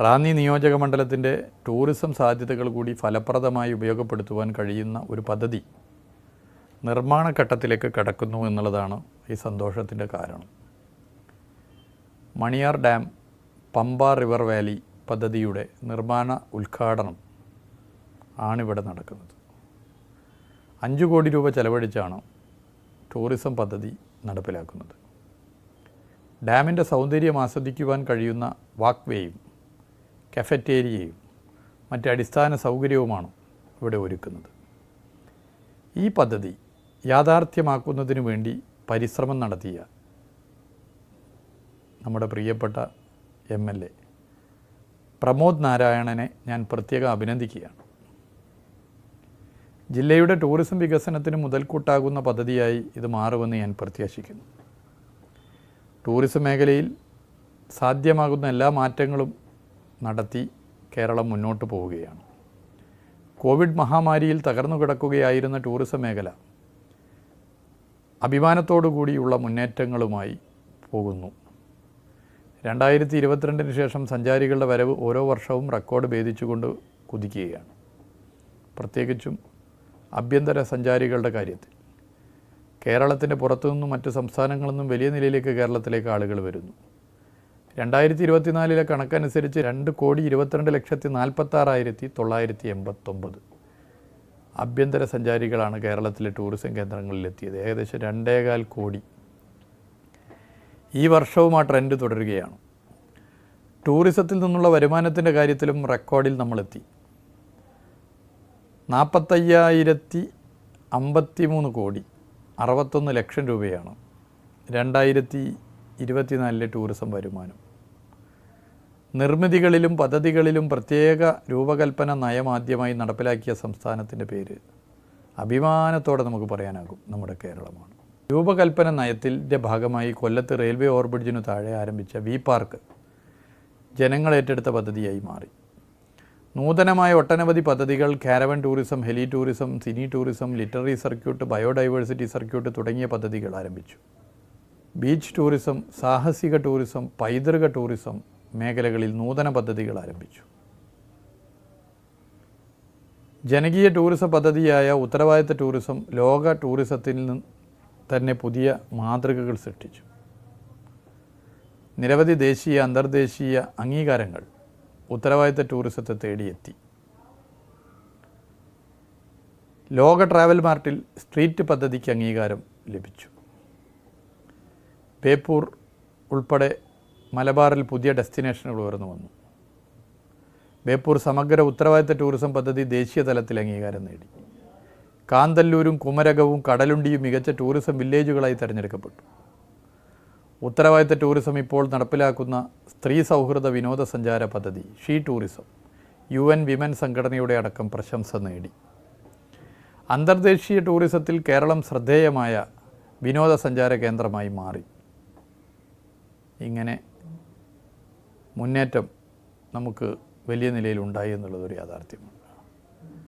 റാന്നി നിയോജക മണ്ഡലത്തിന്റെ ടൂറിസം സാധ്യതകൾ കൂടി ഫലപ്രദമായി ഉപയോഗപ്പെടുത്തുവാൻ കഴിയുന്ന ഒരു പദ്ധതി നിർമ്മാണ ഘട്ടത്തിലേക്ക് കടക്കുന്നു എന്നുള്ളതാണ് ഈ സന്തോഷത്തിന്റെ കാരണം. Maniyar dam Pamba river valley പദ്ധതിയുടെ നിർമ്മാണ ഉദ്ഘാടനം ആണിവിടെ നടക്കുന്നത്. അഞ്ച് കോടി രൂപ ചെലവഴിച്ചാണ് ടൂറിസം പദ്ധതി നടപ്പിലാക്കുന്നത്. ഡാമിന്റെ സൗന്ദര്യം ആസ്വദിക്കുവാൻ കഴിയുന്ന വാക്വേയും കഫറ്റേരിയയും മറ്റ് അടിസ്ഥാന സൗകര്യവുമാണ് ഇവിടെ ഒരുക്കുന്നത്. ഈ പദ്ധതി യാഥാർത്ഥ്യമാക്കുന്നതിനു വേണ്ടി പരിശ്രമം നടത്തിയ നമ്മുടെ പ്രിയപ്പെട്ട എം എൽ എ പ്രമോദ് നാരായണനെ ഞാൻ പ്രത്യേകം അഭിനന്ദിക്കുകയാണ്. ജില്ലയുടെ ടൂറിസം വികസനത്തിന് മുതൽക്കൂട്ടാകുന്ന പദ്ധതിയായി ഇത് മാറുമെന്ന് ഞാൻ പ്രത്യാശിക്കുന്നു. ടൂറിസം മേഖലയിൽ സാധ്യമാകുന്ന എല്ലാ മാറ്റങ്ങളും നടത്തി കേരളം മുന്നോട്ട് പോവുകയാണ്. കോവിഡ് മഹാമാരിയിൽ തകർന്നു കിടക്കുകയായിരുന്ന ടൂറിസം മേഖല അഭിമാനത്തോടു കൂടിയുള്ള മുന്നേറ്റങ്ങളുമായി പോകുന്നു. രണ്ടായിരത്തി ഇരുപത്തിരണ്ടിന് ശേഷം സഞ്ചാരികളുടെ വരവ് ഓരോ വർഷവും റെക്കോർഡ് ഭേദിച്ചുകൊണ്ട് കുതിക്കുകയാണ്. പ്രത്യേകിച്ചും ആഭ്യന്തര സഞ്ചാരികളുടെ കാര്യത്തിൽ. കേരളത്തിന്റെ പുറത്തുനിന്നും മറ്റ് സംസ്ഥാനങ്ങളിൽ നിന്നും വലിയ നിലയിലേക്ക് കേരളത്തിലേക്ക് ആളുകൾ വരുന്നു. രണ്ടായിരത്തി ഇരുപത്തിനാലിലെ കണക്കനുസരിച്ച് രണ്ട് കോടി ഇരുപത്തിരണ്ട് ലക്ഷത്തി നാൽപ്പത്താറായിരത്തി തൊള്ളായിരത്തി എൺപത്തൊമ്പത് ആഭ്യന്തര സഞ്ചാരികളാണ് കേരളത്തിലെ ടൂറിസം കേന്ദ്രങ്ങളിലെത്തിയത്. ഏകദേശം രണ്ടേകാൽ കോടി. ഈ വർഷവും ആ ട്രെൻഡ് തുടരുകയാണ്. ടൂറിസത്തിൽ നിന്നുള്ള വരുമാനത്തിന്റെ കാര്യത്തിലും റെക്കോർഡിൽ നമ്മളെത്തി. നാൽപ്പത്തയ്യായിരത്തി അമ്പത്തി മൂന്ന് കോടി അറുപത്തൊന്ന് ലക്ഷം രൂപയാണ് രണ്ടായിരത്തി ഇരുപത്തിനാലിലെ ടൂറിസം വരുമാനം. നിർമ്മിതികളിലും പദ്ധതികളിലും പ്രത്യേക രൂപകൽപ്പന നയമാദ്യമായി നടപ്പിലാക്കിയ സംസ്ഥാനത്തിന്റെ പേര് അഭിമാനത്തോടെ നമുക്ക് പറയാനാകും നമ്മുടെ കേരളമാണ്. രൂപകൽപ്പന നയത്തിന്റെ ഭാഗമായി കൊല്ലത്ത് റെയിൽവേ ഓവർബ്രിഡ്ജിനു താഴെ ആരംഭിച്ച വി പാർക്ക് ജനങ്ങൾ ഏറ്റെടുത്ത പദ്ധതിയായി മാറി. നൂതനമായ ഒട്ടനവധി പദ്ധതികൾ caravan tourism heli tourism cine tourism literary circuit biodiversity circuit തുടങ്ങിയ പദ്ധതികൾ ആരംഭിച്ചു. ബീച്ച് ടൂറിസം സാഹസിക ടൂറിസം പൈതൃക ടൂറിസം മേഖലകളിൽ നൂതന പദ്ധതികൾ ആരംഭിച്ചു. ജനകീയ ടൂറിസം പദ്ധതിയായ ഉത്തരവാദിത്ത ടൂറിസം ലോക ടൂറിസത്തിൽ നിന്ന് തന്നെ പുതിയ മാതൃകകൾ സൃഷ്ടിച്ചു. നിരവധി ദേശീയ അന്തർദേശീയ അംഗീകാരങ്ങൾ ഉത്തരവാദിത്ത ടൂറിസത്തെ തേടിയെത്തി. ലോക ട്രാവൽ മാർട്ടിൽ സ്ട്രീറ്റ് പദ്ധതിക്ക് അംഗീകാരം ലഭിച്ചു. ബേപ്പൂർ ഉൾപ്പെടെ മലബാറിൽ പുതിയ ഡെസ്റ്റിനേഷനുകൾ ഉയർന്നു വന്നു. ബേപ്പൂർ സമഗ്ര ഉത്തരവാദിത്ത ടൂറിസം പദ്ധതി ദേശീയ തലത്തിൽ അംഗീകാരം നേടി. കാന്തല്ലൂരും കുമരകവും കടലുണ്ടിയും മികച്ച ടൂറിസം വില്ലേജുകളായി തിരഞ്ഞെടുക്കപ്പെട്ടു. ഉത്തരവാദിത്ത ടൂറിസം ഇപ്പോൾ നടപ്പിലാക്കുന്ന സ്ത്രീ സൗഹൃദ വിനോദസഞ്ചാര പദ്ധതി she tourism U N women സംഘടനയുടെ അടക്കം പ്രശംസ നേടി. അന്തർദേശീയ ടൂറിസത്തിൽ കേരളം ശ്രദ്ധേയമായ വിനോദസഞ്ചാര കേന്ദ്രമായി മാറി. ഇങ്ങനെ മുന്നേറ്റം നമുക്ക് വലിയ നിലയിൽ ഉണ്ടായി എന്നുള്ളതൊരു യാഥാർത്ഥ്യമാണ്.